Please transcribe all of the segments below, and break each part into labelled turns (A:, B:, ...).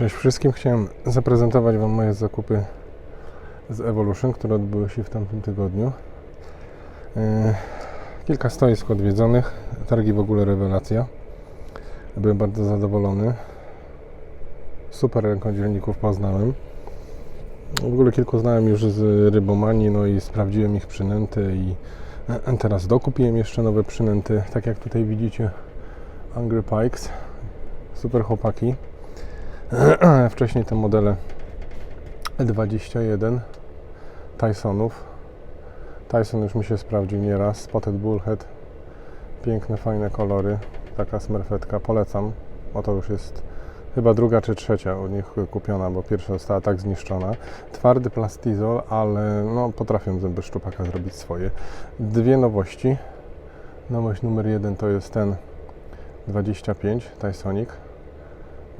A: Cześć wszystkim. Chciałem zaprezentować Wam moje zakupy z Evolution, które odbyły się w tamtym tygodniu. Yy, Kilka stoisk odwiedzonych. Targi w ogóle rewelacja. Byłem bardzo zadowolony. Super rękodzielników poznałem. W ogóle kilku znałem już z Rybomanii, no i sprawdziłem ich przynęty i e, teraz dokupiłem jeszcze nowe przynęty. Tak jak tutaj widzicie, Angry Pikes. Super chłopaki. Wcześniej te modele E21 Tysonów. Tyson już mi się sprawdził nieraz. Spotted Bullhead. Piękne, fajne kolory. Taka smerfetka. Polecam. Bo to już jest chyba druga czy trzecia u nich kupiona, bo pierwsza została tak zniszczona. Twardy plastizol, ale no, potrafią zęby szczupaka zrobić swoje. Dwie nowości. Nowość numer jeden to jest ten 25 Tysonic.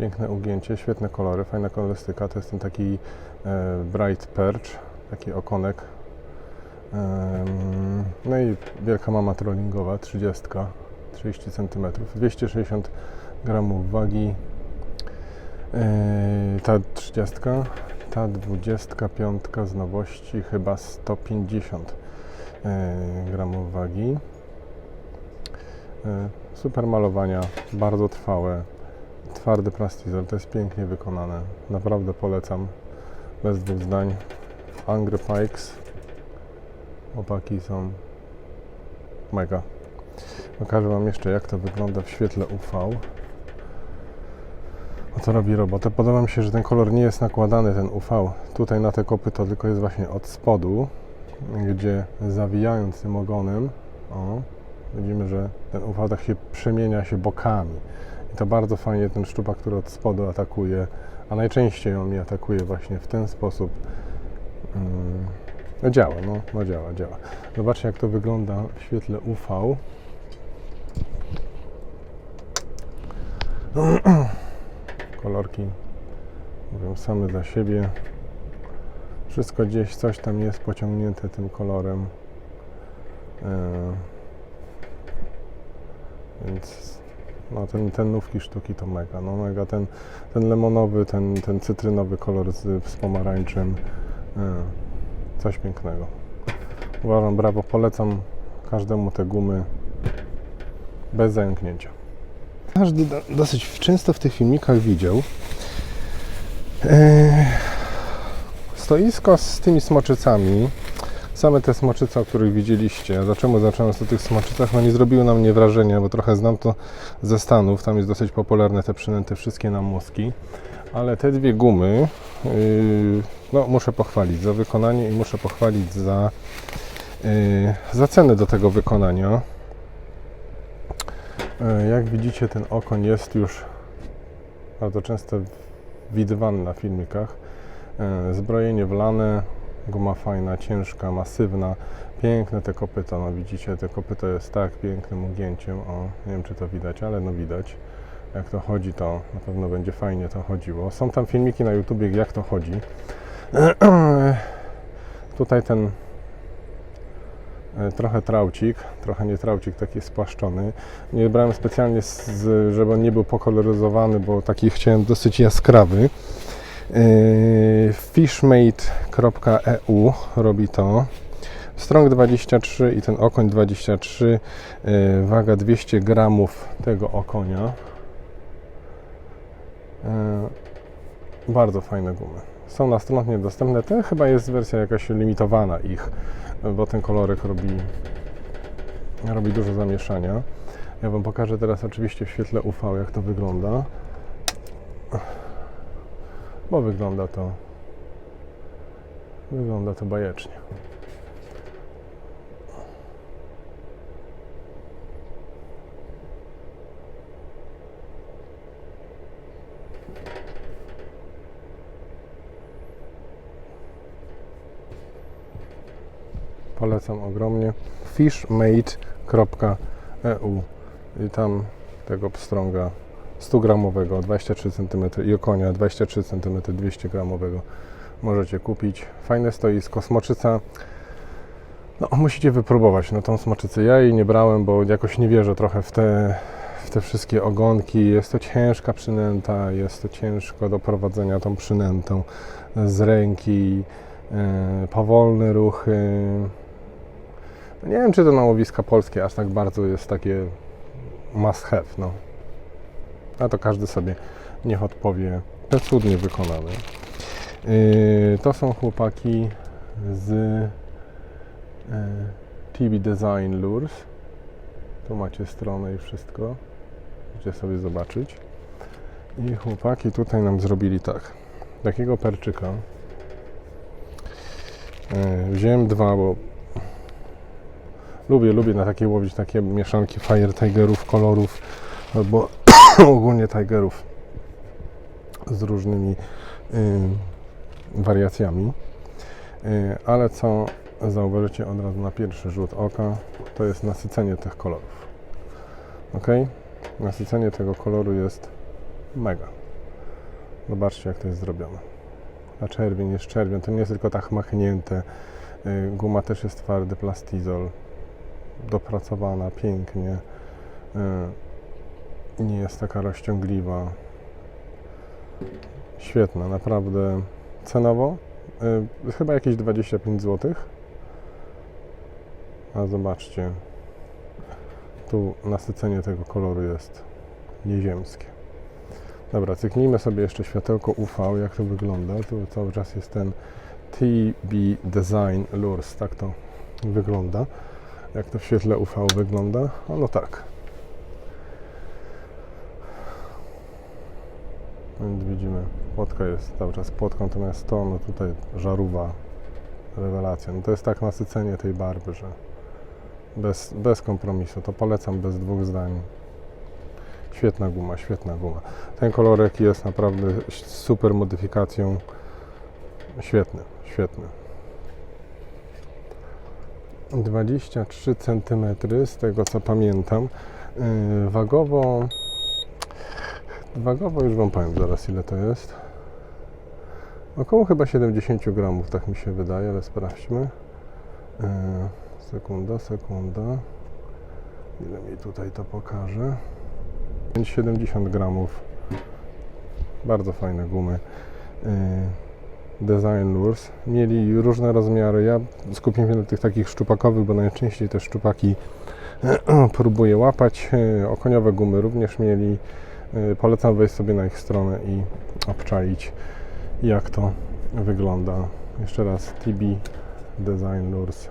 A: Piękne ugięcie, świetne kolory, fajna kolorystyka. To jest ten taki e, bright perch, taki okonek. No i wielka mama trollingowa, 30, 30 cm, 260 gramów wagi. E, ta 30, ta 25 z nowości chyba 150 e, gramów wagi. Super malowania, bardzo trwałe twardy plastizol, to jest pięknie wykonane. Naprawdę polecam. Bez dwóch zdań. Angry Pikes. Opaki są mega. Pokażę Wam jeszcze jak to wygląda w świetle UV. O to robi robotę. Podoba mi się, że ten kolor nie jest nakładany, ten UV. Tutaj na te kopy to tylko jest właśnie od spodu, gdzie zawijając tym ogonem, o, widzimy, że ten UV tak się przemienia się bokami. I to bardzo fajnie ten szczupak, który od spodu atakuje, a najczęściej on mnie atakuje właśnie w ten sposób. Mm, No działa, no, no działa, działa. Zobaczcie jak to wygląda w świetle UV. Kolorki mówią same za siebie. Wszystko gdzieś, coś tam jest pociągnięte tym kolorem. E, Więc no ten, ten nówki sztuki to mega, no mega, ten, ten lemonowy, ten, ten cytrynowy kolor z, z pomarańczem, e, coś pięknego. Uważam, brawo, polecam każdemu te gumy bez zająknięcia. Każdy do, dosyć często w tych filmikach widział e, stoisko z tymi smoczycami, Same te smoczyce, o których widzieliście, dlaczego zacząłem o tych smoczycach, no nie zrobiły na mnie wrażenia, bo trochę znam to ze Stanów, tam jest dosyć popularne te przynęty wszystkie na mózgi, ale te dwie gumy, yy, no muszę pochwalić za wykonanie i muszę pochwalić za, yy, za cenę do tego wykonania. Yy, jak widzicie ten okoń jest już bardzo często widywany na filmikach. Yy, zbrojenie wlane, Guma fajna, ciężka, masywna, piękne te kopyta, no widzicie, te kopyto jest tak pięknym ugięciem, o, nie wiem czy to widać, ale no widać. Jak to chodzi, to na pewno będzie fajnie to chodziło. Są tam filmiki na YouTubie, jak to chodzi. Tutaj ten e, trochę traucik, trochę nie traucik, taki spłaszczony. Nie brałem specjalnie, z, żeby on nie był pokoloryzowany, bo taki chciałem dosyć jaskrawy. Yy, Fishmate.eu robi to. Strong 23 i ten okoń 23, yy, waga 200 gramów tego okonia. Yy, Bardzo fajne gumy. Są na stronach niedostępne. To chyba jest wersja jakaś limitowana ich, bo ten kolorek robi, robi dużo zamieszania. Ja Wam pokażę teraz oczywiście w świetle UV jak to wygląda bo wygląda to wygląda to bajecznie. Polecam ogromnie. fishmate.eu i tam tego pstrąga 100 gramowego 23 cm i okonia 23 cm 200 gramowego możecie kupić. Fajne stoisko, smoczyca. No, musicie wypróbować no, tą smoczycę. Ja jej nie brałem, bo jakoś nie wierzę trochę w te, w te wszystkie ogonki. Jest to ciężka przynęta, jest to ciężko do prowadzenia tą przynętą z ręki, e, powolne ruchy. No Nie wiem, czy to na łowiska polskie aż tak bardzo jest takie must have, no. A to każdy sobie niech odpowie. To cudnie wykonane. Yy, to są chłopaki z yy, TB Design Lures. Tu macie stronę i wszystko. Możecie sobie zobaczyć. I chłopaki tutaj nam zrobili tak. Takiego perczyka. Yy, wziąłem dwa, bo lubię, lubię na takie łowić takie mieszanki Fire Tigerów, kolorów albo ogólnie Tigerów z różnymi y, wariacjami. Y, ale co zauważycie od razu na pierwszy rzut oka, to jest nasycenie tych kolorów. Ok? Nasycenie tego koloru jest mega. Zobaczcie, jak to jest zrobione. A czerwień jest czerwień, to nie jest tylko tak machnięte. Y, guma też jest twardy, plastizol. Dopracowana pięknie. Y, nie jest taka rozciągliwa. Świetna, naprawdę cenowo. y, chyba jakieś 25 zł. A zobaczcie, tu nasycenie tego koloru jest nieziemskie. Dobra, cyknijmy sobie jeszcze światełko UV, jak to wygląda. Tu cały czas jest ten TB Design Lures, tak to wygląda. Jak to w świetle UV wygląda? A no tak. Więc widzimy, płotka jest cały czas płotką, natomiast to, no tutaj żarówa, rewelacja. No to jest tak nasycenie tej barwy, że bez, bez kompromisu. To polecam bez dwóch zdań. Świetna guma, świetna guma. Ten kolorek jest naprawdę super modyfikacją. Świetny, świetny. 23 cm z tego co pamiętam. Yy, wagowo Wagowo już Wam powiem zaraz ile to jest. Około chyba 70 gramów, tak mi się wydaje, ale sprawdźmy. Yy, sekunda, sekunda. Ile mi tutaj to pokaże? 70 gramów. Bardzo fajne gumy. Yy, Design Lures. Mieli różne rozmiary. Ja skupiłem się na tych takich szczupakowych, bo najczęściej te szczupaki próbuję łapać. Yy, Okoniowe gumy również mieli. Yy, Polecam wejść sobie na ich stronę i obczaić jak to wygląda. Jeszcze raz TB Design Lures.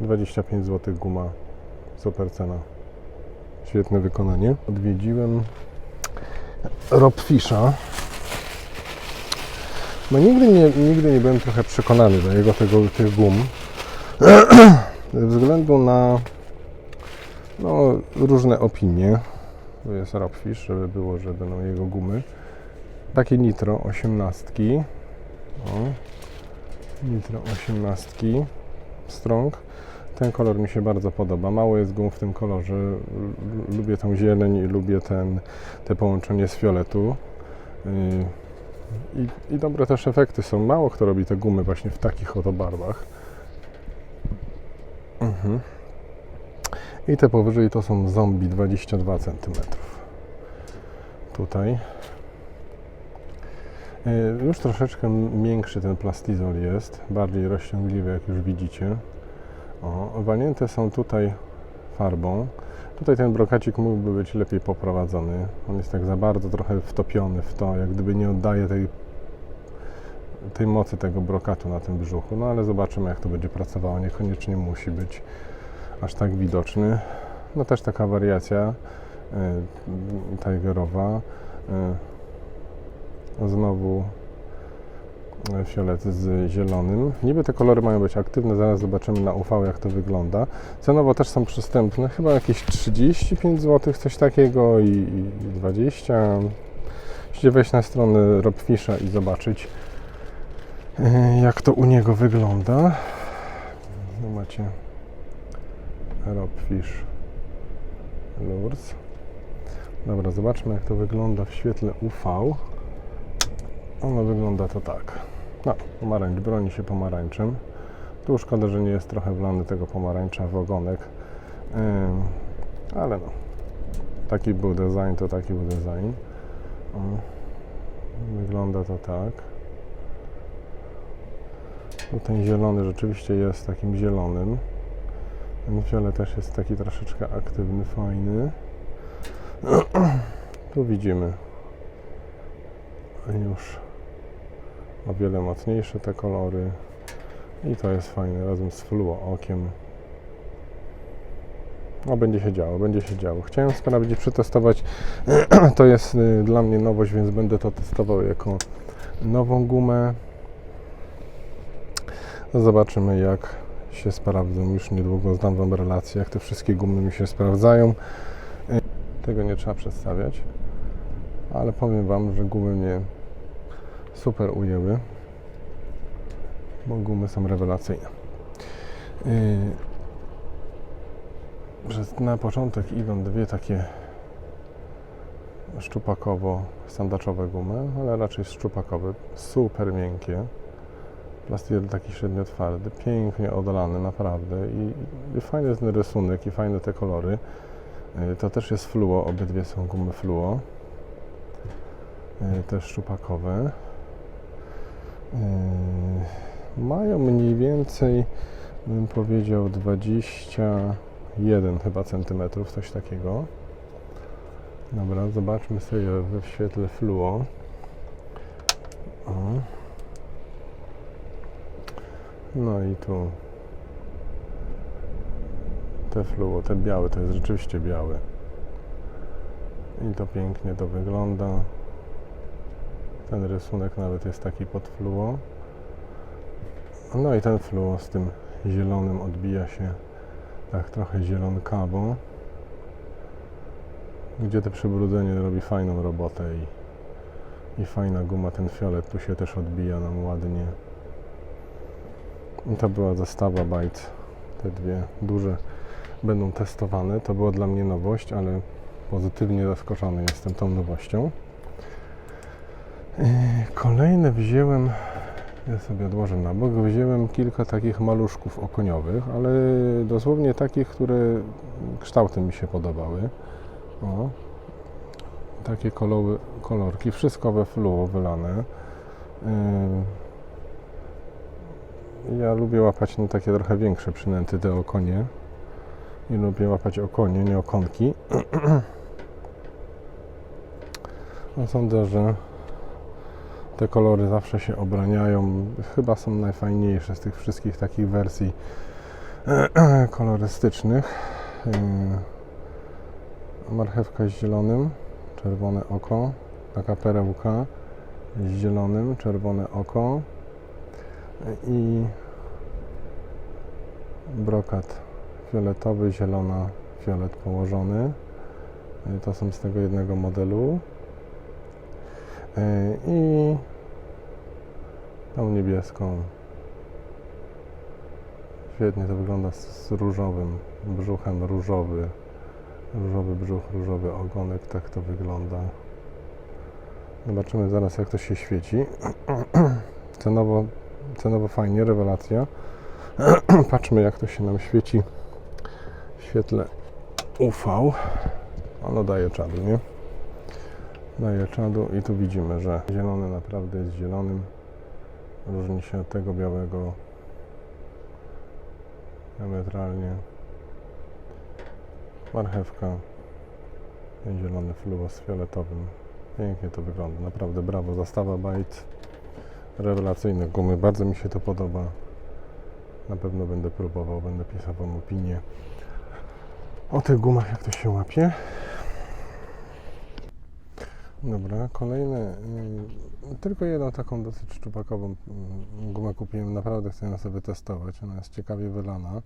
A: 25 zł guma. Super cena. Świetne wykonanie. Odwiedziłem Robfisha no nigdy nie, nigdy nie byłem trochę przekonany do jego tego, tych gum. Ze względu na no, różne opinie to jest Robfish, żeby było, że będą jego gumy. Takie nitro 18 o, nitro 18 strong. Ten kolor mi się bardzo podoba. Mało jest gum w tym kolorze. Lubię tą zieleń i lubię ten, te połączenie z fioletu. I, i dobre też efekty są. Mało kto robi te gumy właśnie w takich oto barwach. Mhm. I te powyżej to są zombie 22 cm tutaj Y, Już troszeczkę miększy ten plastizol jest, bardziej rozciągliwy, jak już widzicie. O, walnięte są tutaj farbą. Tutaj ten brokacik mógłby być lepiej poprowadzony. On jest tak za bardzo trochę wtopiony w to, jak gdyby nie oddaje tej, tej mocy tego brokatu na tym brzuchu. No ale zobaczymy, jak to będzie pracowało. Niekoniecznie musi być aż tak widoczny. No też taka wariacja y, tigerowa. Y, znowu e, fiolet z zielonym. Niby te kolory mają być aktywne, zaraz zobaczymy na UV jak to wygląda. Cenowo też są przystępne, chyba jakieś 35 zł, coś takiego i, i 20. Musicie wejść na stronę Robfisha i zobaczyć e, jak to u niego wygląda. No macie Robfish Lures. Dobra, zobaczmy jak to wygląda w świetle UV. Ono wygląda to tak. No, pomarańcz broni się pomarańczem. Tu szkoda, że nie jest trochę wlany tego pomarańcza w ogonek. Ale no, taki był design, to taki był design. Wygląda to tak. Ten zielony rzeczywiście jest takim zielonym. Fiolet też jest taki troszeczkę aktywny, fajny. Tu widzimy już o wiele mocniejsze te kolory i to jest fajne razem z fluo okiem. No będzie się działo, będzie się działo. Chciałem sprawdzić, przetestować. to jest y, dla mnie nowość, więc będę to testował jako nową gumę. Zobaczymy jak się sprawdzą. Już niedługo zdam Wam relację, jak te wszystkie gumy mi się sprawdzają. Y, Tego nie trzeba przedstawiać, ale powiem Wam, że gumy mnie super ujęły, bo gumy są rewelacyjne. Że na początek idą dwie takie szczupakowo-sandaczowe gumy, ale raczej szczupakowe, super miękkie. Plastier taki średnio twardy, pięknie odlany naprawdę i, i fajny jest ten rysunek i fajne te kolory. Yy, To też jest fluo, obydwie są gumy fluo. Yy, Też szczupakowe. Yy, Mają mniej więcej, bym powiedział, 21 chyba centymetrów, coś takiego. Dobra, zobaczmy sobie we świetle fluo. O. No i tu te fluo, te białe, to jest rzeczywiście białe. I to pięknie to wygląda. Ten rysunek nawet jest taki pod fluo. No i ten fluo z tym zielonym odbija się tak trochę zielonkawo. Gdzie to przybrudzenie robi fajną robotę i, i fajna guma, ten fiolet tu się też odbija nam ładnie. To była zestawa Byte. Te dwie duże będą testowane. To była dla mnie nowość, ale pozytywnie zaskoczony jestem tą nowością. Kolejne wziąłem, ja sobie odłożę na bok, wziąłem kilka takich maluszków okoniowych, ale dosłownie takich, które kształtem mi się podobały. O, takie kolory, kolorki, wszystko we fluo wylane. Yy, Ja lubię łapać no, takie trochę większe przynęty, te okonie. I lubię łapać okonie, nie okonki. No sądzę, że te kolory zawsze się obraniają. Chyba są najfajniejsze z tych wszystkich takich wersji kolorystycznych. Yy, Marchewka z zielonym, czerwone oko. Taka perełka z zielonym, czerwone oko. I brokat fioletowy, zielona, fiolet położony. Yy, To są z tego jednego modelu. Yy, I tą niebieską. Świetnie to wygląda z różowym brzuchem, różowy, różowy brzuch, różowy ogonek, tak to wygląda. Zobaczymy zaraz jak to się świeci. Cenowo, cenowo fajnie, rewelacja. Patrzmy jak to się nam świeci w świetle UV. Ono daje czadu, nie? Daje czadu i tu widzimy, że zielony naprawdę jest zielonym. Różni się od tego białego diametralnie. Marchewka, zielony fluo z fioletowym. Pięknie to wygląda, naprawdę brawo. Zastawa Byte, rewelacyjne gumy, bardzo mi się to podoba. Na pewno będę próbował, będę pisał Wam opinię o tych gumach, jak to się łapie. Dobra, kolejne. y, Tylko jedną taką dosyć szczupakową y, gumę kupiłem. Naprawdę chcę ją sobie testować. Ona jest ciekawie wylana.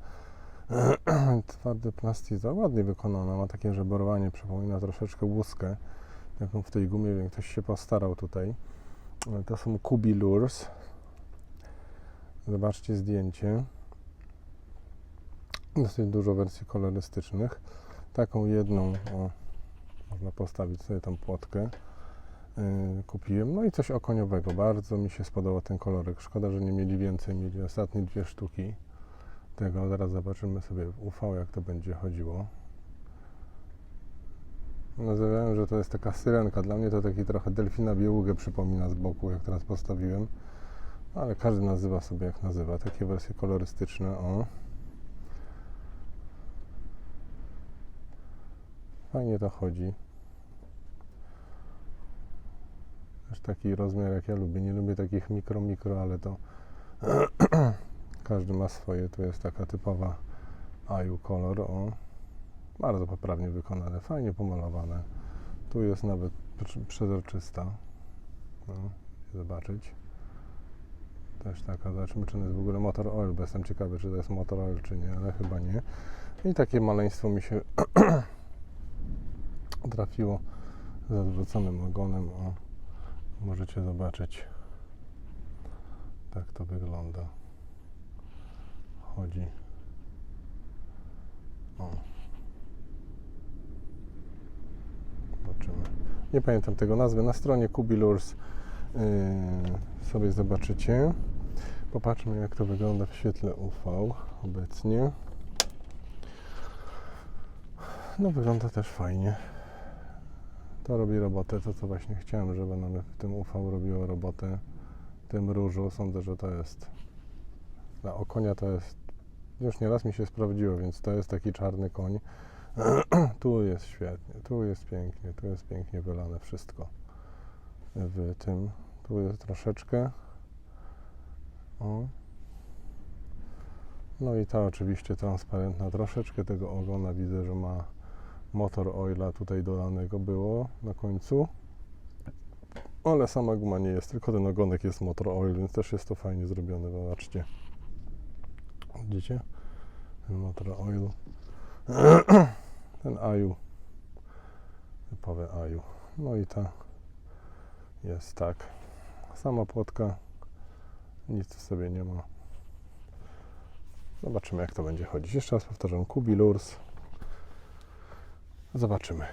A: Twardy plastiza, ładnie wykonana. Ma takie żeborowanie, przypomina troszeczkę łuskę, jaką w tej gumie, więc ktoś się postarał tutaj. Y, To są Kubi Lures. Zobaczcie zdjęcie. Dosyć dużo wersji kolorystycznych. Taką jedną, o, można postawić sobie tą płotkę. Yy, kupiłem. No i coś okoniowego. Bardzo mi się spodobał ten kolorek. Szkoda, że nie mieli więcej. Mieli ostatnie dwie sztuki tego. Zaraz zobaczymy sobie w UV, jak to będzie chodziło. Nazywałem, że to jest taka syrenka. Dla mnie to taki trochę delfina białugę przypomina z boku, jak teraz postawiłem. Ale każdy nazywa sobie jak nazywa. Takie wersje kolorystyczne. O. Fajnie to chodzi. Też taki rozmiar jak ja lubię. Nie lubię takich mikro, mikro, ale to każdy ma swoje. Tu jest taka typowa Aju kolor. O. Bardzo poprawnie wykonane, fajnie pomalowane. Tu jest nawet prze- przezroczysta. No, zobaczyć. Też taka, zobaczymy czy to jest w ogóle motor oil, bo jestem ciekawy czy to jest motor oil czy nie, ale chyba nie. I takie maleństwo mi się trafiło z odwróconym ogonem. O, możecie zobaczyć. Tak to wygląda. Chodzi. O. Nie pamiętam tego nazwy. Na stronie Kubilurs yy, sobie zobaczycie. Popatrzmy jak to wygląda w świetle UV obecnie. No wygląda też fajnie. To robi robotę, to co właśnie chciałem, żeby nam w tym UV robiło robotę. Tym różu sądzę, że to jest dla okonia to jest już nieraz mi się sprawdziło, więc to jest taki czarny koń. tu jest świetnie, tu jest pięknie, tu jest pięknie wylane wszystko w tym. Tu jest troszeczkę. O. No i ta oczywiście transparentna, troszeczkę tego ogona widzę, że ma motor oila tutaj dolanego było na końcu. Ale sama guma nie jest, tylko ten ogonek jest motor oil, więc też jest to fajnie zrobione, zobaczcie. Widzicie? Motor oil. Ten aju. Typowy aju. No i ta jest tak. Sama płotka. Nic w sobie nie ma. Zobaczymy jak to będzie chodzić. Jeszcze raz powtarzam. Kubi Lurs. Zobaczymy.